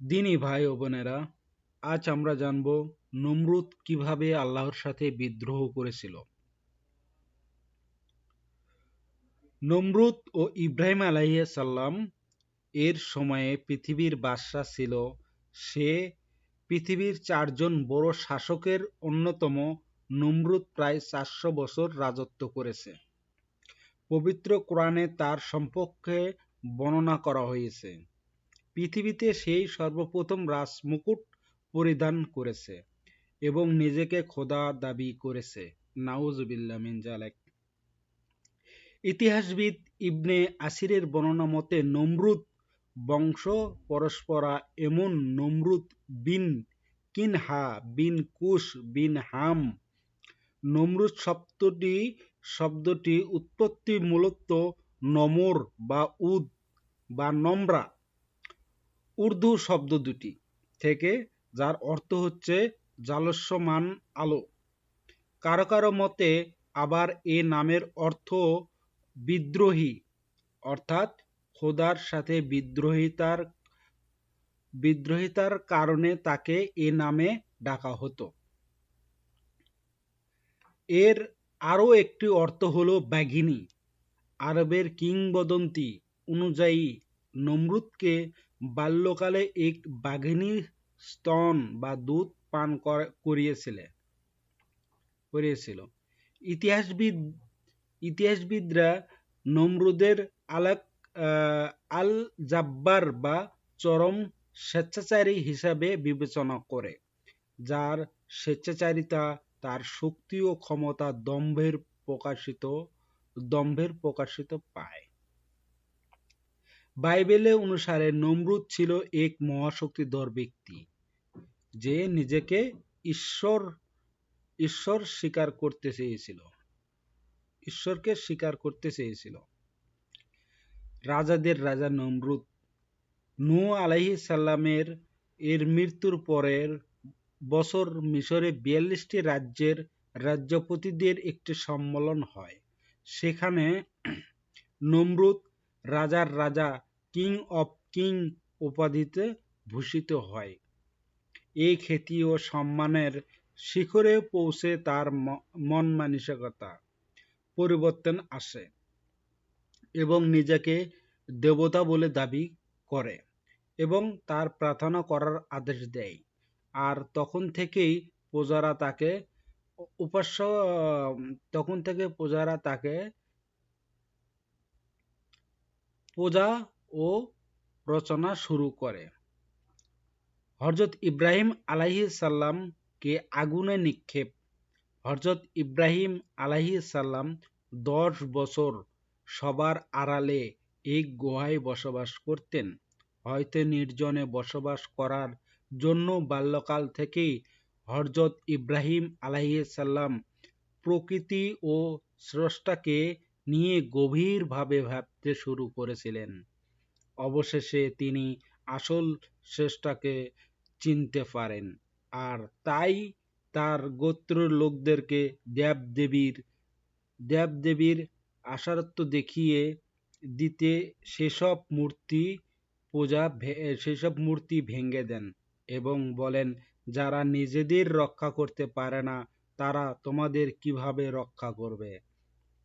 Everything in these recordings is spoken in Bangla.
দিনী ভাই ও বোনেরা, আজ আমরা জানব নমরুদ কীভাবে আল্লাহর সাথে বিদ্রোহ করেছিল। নমরুদ ও ইব্রাহিম আলাইসাল্লাম এর সময়ে পৃথিবীর বাদশাহ ছিল সে পৃথিবীর চারজন বড় শাসকের অন্যতম নমরুদ প্রায় চারশো বছর রাজত্ব করেছে। পবিত্র কোরআনে তার সম্পর্কে বর্ণনা করা হয়েছে। পৃথিবীতে সেই সর্বপ্রথম রাজমুকুট পরিধান করেছে এবং নিজেকে খোদা দাবি করেছে। নাউজুবিল্লা মিন জালেক ইতিহাসবিদ ইবনে আসিরের বর্ণনা মতে, নমরুদ বংশ পরস্পরা এমন নমরুদ বিন কিনহা বিন কুশ বিন হাম। নমরুদ শব্দটি শব্দটি উৎপত্তি মূলত নমর বা উদ বা নম্রা উর্দু শব্দ দুটি থেকে, যার অর্থ হচ্ছে জালস্যমান আলো। কারও কারও মতে, আবার এ নামের অর্থ বিদ্রোহী, অর্থাৎ খোদার সাথে বিদ্রোহিতার বিদ্রোহিতার কারণে তাকে এ নামে ডাকা হতো। এর আরও একটি অর্থ হলো ব্যাঘিনী আরবের কিংবদন্তি অনুযায়ী নমরুদকে বাল্যকালে এক বাঘিনী স্তন বা দুধ পান করিয়েছিল করিয়েছিল ইতিহাসবিদ, ইতিহাসবিদরা নমরুদের আলাক আল জাব্বার বা চরম স্বেচ্ছাচারী হিসাবে বিবেচনা করে যার স্বেচ্ছাচারিতা তার শক্তি ও ক্ষমতা দম্ভের প্রকাশিত দম্ভের প্রকাশিত পায়। বাইবেলে অনুসারে নমরুদ ছিল এক মহাশক্তিধর ব্যক্তি, যে নিজেকে ঈশ্বর ঈশ্বর স্বীকার করতে চেয়েছিল। ঈশ্বরকে স্বীকার করতে চেয়েছিল। রাজাদের রাজা নমরুদ নু আলাহি সাল্লামের এর মৃত্যুর পরের বছর মিশরে বিয়াল্লিশটি রাজ্যের রাজ্যপতিদের একটি সম্মেলন হয়। সেখানে নমরুদ রাজার রাজা কিং অফ কিং উপাধিতে ভূষিত হয়। এই খ্যাতি ও সম্মানের শিখরে পৌঁছে তার মন মানসিকতা পরিবর্তন আসে এবং নিজেকে দেবতা বলে দাবি করে এবং তার প্রার্থনা করার আদেশ দেয়। আর তখন থেকেই প্রজারা তাকে উপাস্য তখন থেকে প্রজারা তাকে পূজা ও রচনা শুরু করে। হজরত ইব্রাহিম আলাহি সাল্লামকে আগুনে নিক্ষেপ। হজরত ইব্রাহিম আলাহি সাল্লাম দশ বছর সবার আড়ালে এক গুহায় বসবাস করতেন। হয়তো নির্জনে বসবাস করার জন্য বাল্যকাল থেকেই হরজত ইব্রাহিম আলাইসাল্লাম প্রকৃতি ও স্রষ্টাকে নিয়ে গভীরভাবে ভাবতে শুরু করেছিলেন। অবশেষে তিনি আসল স্রষ্টাকে চিনতে পারেন। আর তাই তার গোত্রের লোকদেরকে দেবদেবীর দেবদেবীর আশারত্ব দেখিয়ে দিতে সেসব মূর্তি পূজা সেসব মূর্তি ভেঙে দেন এবং বলেন, যারা নিজেদের রক্ষা করতে পারে না, তারা তোমাদের কীভাবে রক্ষা করবে?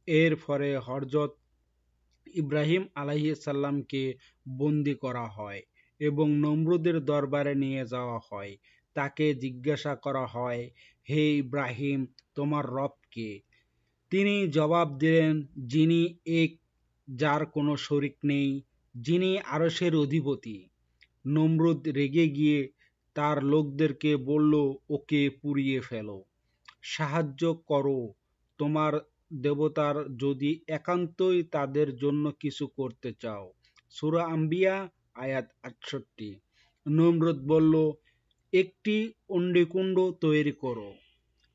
এর ফলে হরজত ইব্রাহিম আলাইসাল্লামকে বন্দি করা হয় এবং নমরুদের দরবারে নিয়ে যাওয়া হয়। তাকে জিজ্ঞাসা করা হয়, হে ইব্রাহিম, তোমার রবকে? তিনি জবাব দিলেন, যিনি এক, যার কোনো শরিক নেই, যিনি আরসের অধিপতি। নমরুদ রেগে গিয়ে তার লোকদেরকে বলল, ওকে পুড়িয়ে ফেলো। সাহায্য করো, তোমার দেবতার যদি একান্তই তাদের জন্য কিছু করতে চাও। সুরা আম্বিয়া, আয়াত আটষট্টি। নমরুদ বলল, একটি অন্ডিকুণ্ড তৈরি করো।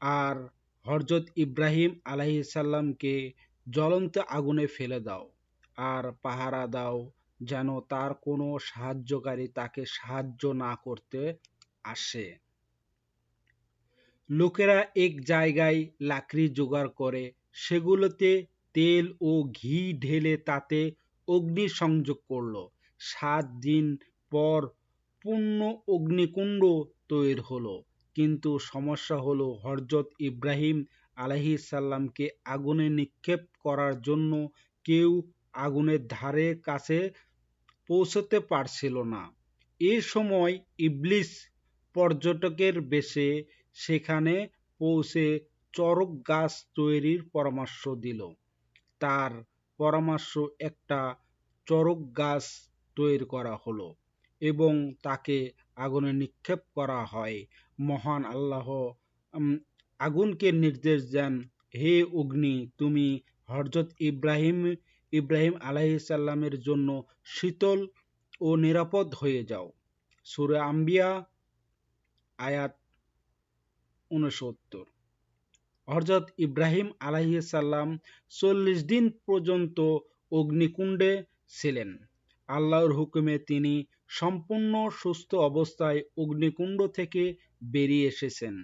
আর হরজত ইব্রাহিম আলাইসাল্লামকে জ্বলন্ত আগুনে ফেলে দাও আর পাহারা দাও, যেন তার কোনো সাহায্যকারী তাকে সাহায্য না করতে আসে। লোকেরা এক জায়গায় লাকড়ি জোগাড় করে সেগুলোতে তেল ও ঘি ঢেলে তাতে অগ্নি সংযোগ করল। সাত দিন পর পূর্ণ অগ্নিকুণ্ড তৈরি হলো। কিন্তু সমস্যা হলো হরজত ইব্রাহিম আলাইহিস সালামকে আগুনে নিক্ষেপ করার জন্য কেউ আগুনের ধারে কাছে পৌঁছতে পারছিল না। এ সময় ইবলিস পর্যটকের বেশে সেখানে পৌঁছে চরক গাছ তৈরির পরামর্শ দিল। তার পরামর্শ একটা চরক গাছ তৈরি করা হলো এবং তাকে আগুনে নিক্ষেপ করা হয়। মহান আল্লাহ আগুনকে নির্দেশ দেন, হে অগ্নি, তুমি হরজত ইব্রাহিম ইব্রাহিম আলাইসাল্লামের জন্য শীতল ও নিরাপদ হয়ে যাও। সুরে আম্বিয়া, আয়াত উনসত্তর হরজত ইব্রাহিম আলাইসাল্লাম চল্লিশ দিন পর্যন্ত অগ্নিকুণ্ডে ছিলেন। আল্লাহর হুকুমে তিনি সম্পূর্ণ সুস্থ অবস্থায় অগ্নিকুণ্ড থেকে বেরিয়ে এসেছেন।